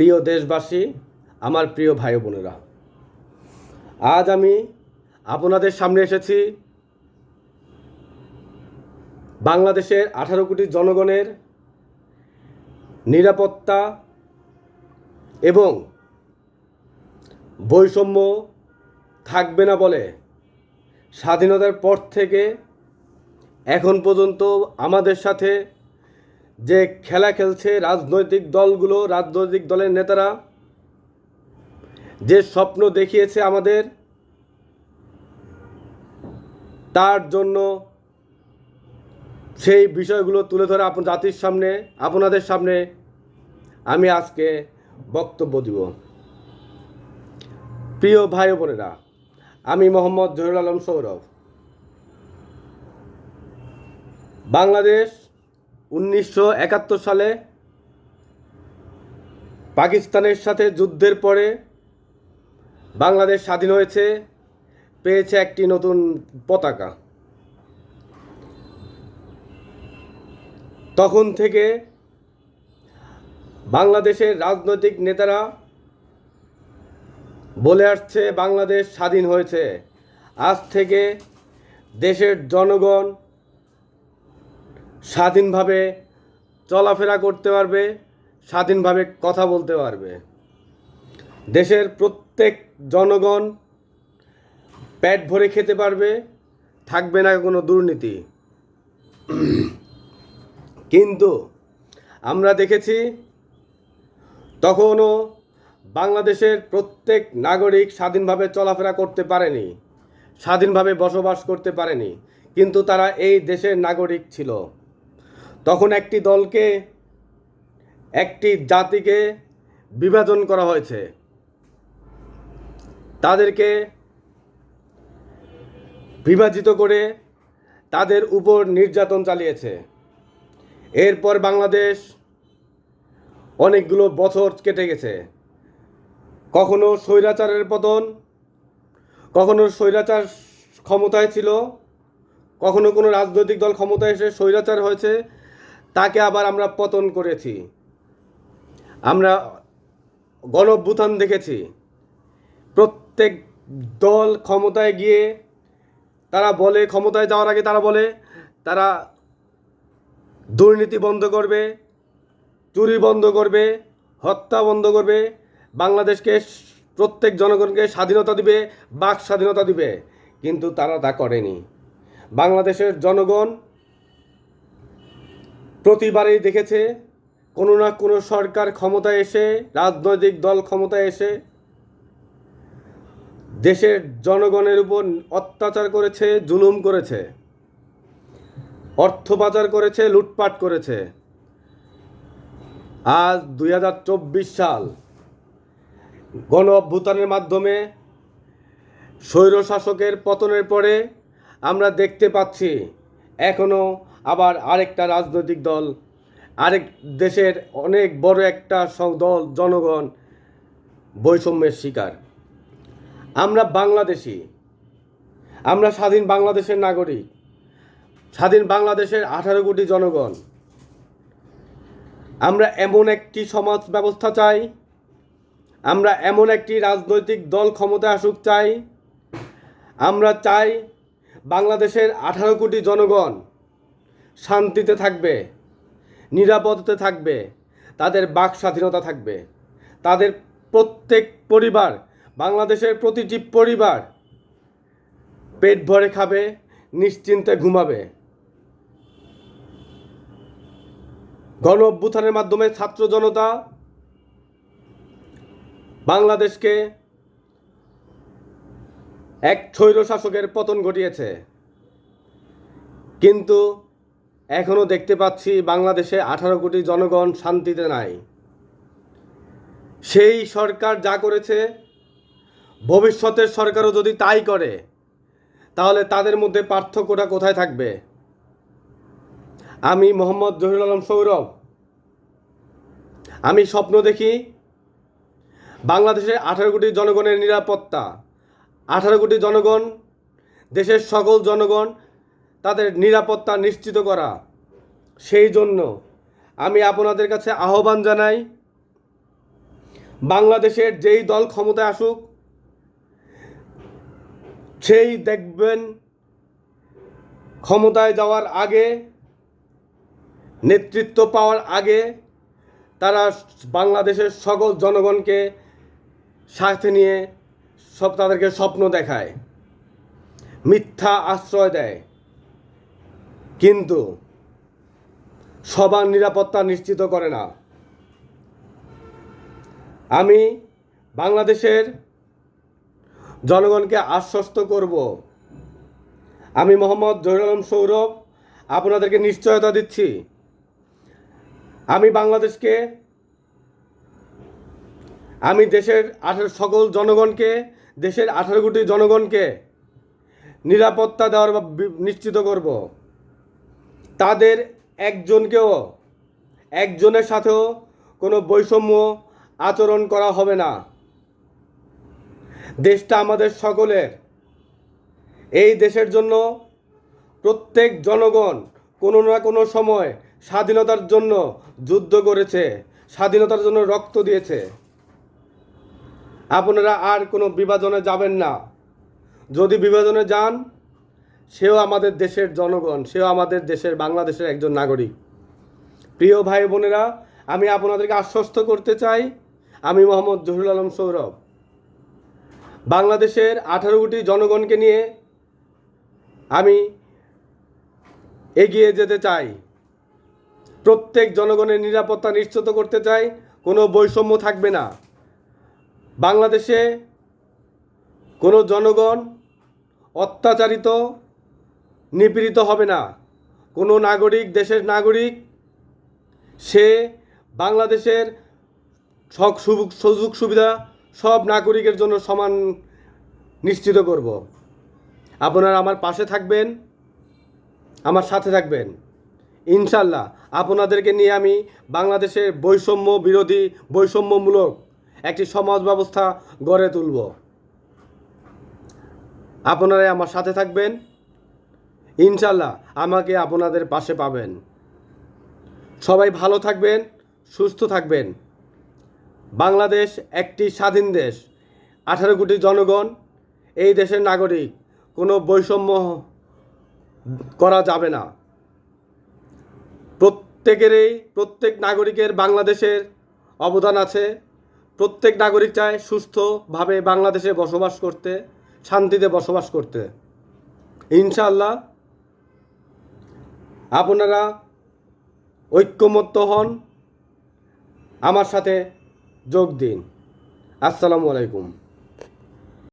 প্রিয় দেশবাসী, আমার প্রিয় ভাই বোনেরা, আজ আমি আপনাদের সামনে এসেছি বাংলাদেশের আঠারো কোটি জনগণের নিরাপত্তা এবং বৈষম্য থাকবে না বলে স্বাধীনতার পর থেকে এখন পর্যন্ত আমাদের সাথে যে খেলা খেলছে রাজনৈতিক দলগুলো, রাজনৈতিক দলের নেতারা, যে স্বপ্ন দেখিয়েছে আমাদের, তার জন্য সেই বিষয়গুলো তুলে ধরে আপন জাতির সামনে, আপনাদের সামনে আমি আজকে বক্তব্য দিব। প্রিয় ভাই বোনেরা, আমি মোহাম্মদ জহিরুল আলম সৌরভ। বাংলাদেশ উনিশশো একাত্তর সালে পাকিস্তানের সাথে যুদ্ধের পরে বাংলাদেশ স্বাধীন হয়েছে, পেয়েছে একটি নতুন পতাকা। তখন থেকে বাংলাদেশের রাজনৈতিক নেতারা বলে আসছে, বাংলাদেশ স্বাধীন হয়েছে। আজ থেকে দেশের জনগণ স্বাধীনভাবে চলাফেরা করতে পারবে, স্বাধীনভাবে কথা বলতে পারবে। দেশের প্রত্যেক জনগণ পেট ভরে খেতে পারবে, থাকবে না কোনো দুর্নীতি। কিন্তু আমরা দেখেছি তখনও বাংলাদেশের প্রত্যেক নাগরিক স্বাধীনভাবে চলাফেরা করতে পারেনি, স্বাধীনভাবে বসবাস করতে পারেনি, কিন্তু তারা এই দেশের নাগরিক ছিল। তখন একটি দলকে, একটি জাতিকে বিভাজন করা হয়েছে। তাদেরকে বিভাজিত করে তাদের উপর নির্যাতন চালিয়েছে। এরপর বাংলাদেশ অনেকগুলো বছর কেটে গেছে। কখনো স্বৈরাচারের পতন, কখনো স্বৈরাচার ক্ষমতায় ছিল, কখনো কোনো রাজনৈতিক দল ক্ষমতায় এসে স্বৈরাচার হয়েছে তাকে আবার আমরা পতন করেছি। আমরা গণভ্যুত্থান দেখেছি। প্রত্যেক দল ক্ষমতায় গিয়ে তারা বলে, ক্ষমতায় যাওয়ার আগে তারা বলে, তারা দুর্নীতি বন্ধ করবে, চুরি বন্ধ করবে, হত্যা বন্ধ করবে, বাংলাদেশকে প্রত্যেক জনগণকে স্বাধীনতা দিবে, বাক স্বাধীনতা দিবে। কিন্তু তারা তা করেনি। বাংলাদেশের জনগণ প্রতিবারেই দেখেছে, কোনো না কোনো সরকার ক্ষমতায় এসে, রাজনৈতিক দল ক্ষমতায় এসে দেশের জনগণের উপর অত্যাচার করেছে, জুলুম করেছে, অর্থ পাচার করেছে, লুটপাট করেছে। আজ দুই হাজার চব্বিশ সাল গণ অভ্যুত্থানের মাধ্যমে স্বৈরশাসকের পতনের পরে আমরা দেখতে পাচ্ছি এখনও আবার আরেকটা রাজনৈতিক দল, আরেক দেশের অনেক বড় একটা দল, জনগণ বৈষম্যের শিকার। আমরা বাংলাদেশি, আমরা স্বাধীন বাংলাদেশের নাগরিক, স্বাধীন বাংলাদেশের আঠারো কোটি জনগণ। আমরা এমন একটি সমাজ ব্যবস্থা চাই, আমরা এমন একটি রাজনৈতিক দল ক্ষমতায় আসুক চাই, আমরা চাই বাংলাদেশের আঠারো কোটি জনগণ শান্তিতে থাকবে, নিরাপদতে থাকবে, তাদের বাক স্বাধীনতা থাকবে। তাদের প্রত্যেক পরিবার, বাংলাদেশের প্রতিটি পরিবার পেট ভরে খাবে, নিশ্চিন্তে ঘুমাবে। গণ অভ্যুত্থানের মাধ্যমে ছাত্র জনতা বাংলাদেশকে এক স্বৈর শাসকের পতন ঘটিয়েছে। কিন্তু এখনও দেখতে পাচ্ছি বাংলাদেশে আঠারো কোটি জনগণ শান্তিতে নাই। সেই সরকার যা করেছে, ভবিষ্যতের সরকারও যদি তাই করে, তাহলে তাদের মধ্যে পার্থক্যটা কোথায় থাকবে? আমি মোহাম্মদ জহিরুল আলম সৌরভ। আমি স্বপ্ন দেখি বাংলাদেশের আঠারো কোটি জনগণের নিরাপত্তা, আঠারো কোটি জনগণ, দেশের সকল জনগণ তাদের নিরাপত্তা নিশ্চিত করা। সেই জন্য আমি আপনাদের কাছে আহ্বান জানাই, বাংলাদেশের যেই দল ক্ষমতায় আসুক, সেই দেখবেন ক্ষমতায় যাওয়ার আগে, নেতৃত্ব পাওয়ার আগে তারা বাংলাদেশের সকল জনগণকে সাথে নিয়ে সব তাদেরকে স্বপ্ন দেখায়, মিথ্যা আশ্রয় দেয়। কিন্তু সবার নিরাপত্তা নিশ্চিত করে না। আমি বাংলাদেশের জনগণকে আশ্বস্ত করব। আমি মোহাম্মদ জহির সৌরভ, আপনাদেরকে নিশ্চয়তা দিচ্ছি। আমি বাংলাদেশকে, আমি দেশের আঠারো, সকল জনগণকে, দেশের আঠারো কোটি জনগণকে নিরাপত্তা দেওয়ার নিশ্চিত করব। তাদের একজনকেও, একজনের সাথেও কোনো বৈষম্য আচরণ করা হবে না। দেশটা আমাদের সকলের। এই দেশের জন্য প্রত্যেক জনগণ কোনো না কোনো সময় স্বাধীনতার জন্য যুদ্ধ করেছে, স্বাধীনতার জন্য রক্ত দিয়েছে। আপনারা আর কোনো বিভাজনে যাবেন না। যদি বিভাজনে যান সেও আমাদের দেশের জনগণ, সেও আমাদের দেশের বাংলাদেশের একজন নাগরিক। প্রিয় ভাই বোনেরা, আমি আপনাদেরকে আশ্বস্ত করতে চাই, আমি মোহাম্মদ জহুরুল আলম সৌরভ। বাংলাদেশের আঠারো কোটি জনগণকে নিয়ে আমি এগিয়ে যেতে চাই। প্রত্যেক জনগণের নিরাপত্তা নিশ্চিত করতে চাই, কোনো বৈষম্য থাকবে না। বাংলাদেশে কোনো জনগণ অত্যাচারিত নিপীড়িত হবে না। কোনো নাগরিক, দেশের নাগরিক, সে বাংলাদেশের সব সুযোগ সুযোগ সুবিধা সব নাগরিকের জন্য সমান নিশ্চিত করব। আপনারা আমার পাশে থাকবেন, আমার সাথে থাকবেন। ইনশাল্লাহ আপনাদেরকে নিয়ে আমি বাংলাদেশের বৈষম্য বিরোধী, বৈষম্যমূলক একটি সমাজ ব্যবস্থা গড়ে তুলব। আপনারাই আমার সাথে থাকবেন। ইনশাল্লাহ আমাকে আপনাদের পাশে পাবেন। সবাই ভালো থাকবেন, সুস্থ থাকবেন। বাংলাদেশ একটি স্বাধীন দেশ। আঠারো কোটি জনগণ, এই দেশের নাগরিক, কোনো বৈষম্য করা যাবে না। প্রত্যেকেরই, প্রত্যেক নাগরিকের বাংলাদেশের অবদান আছে। প্রত্যেক নাগরিক চায় সুস্থভাবে বাংলাদেশে বসবাস করতে, শান্তিতে বসবাস করতে। ইনশাআল্লাহ আপনারা ঐক্যমত্য হন। আমার সাথে যোগ দিন। আসসালামু আলাইকুম।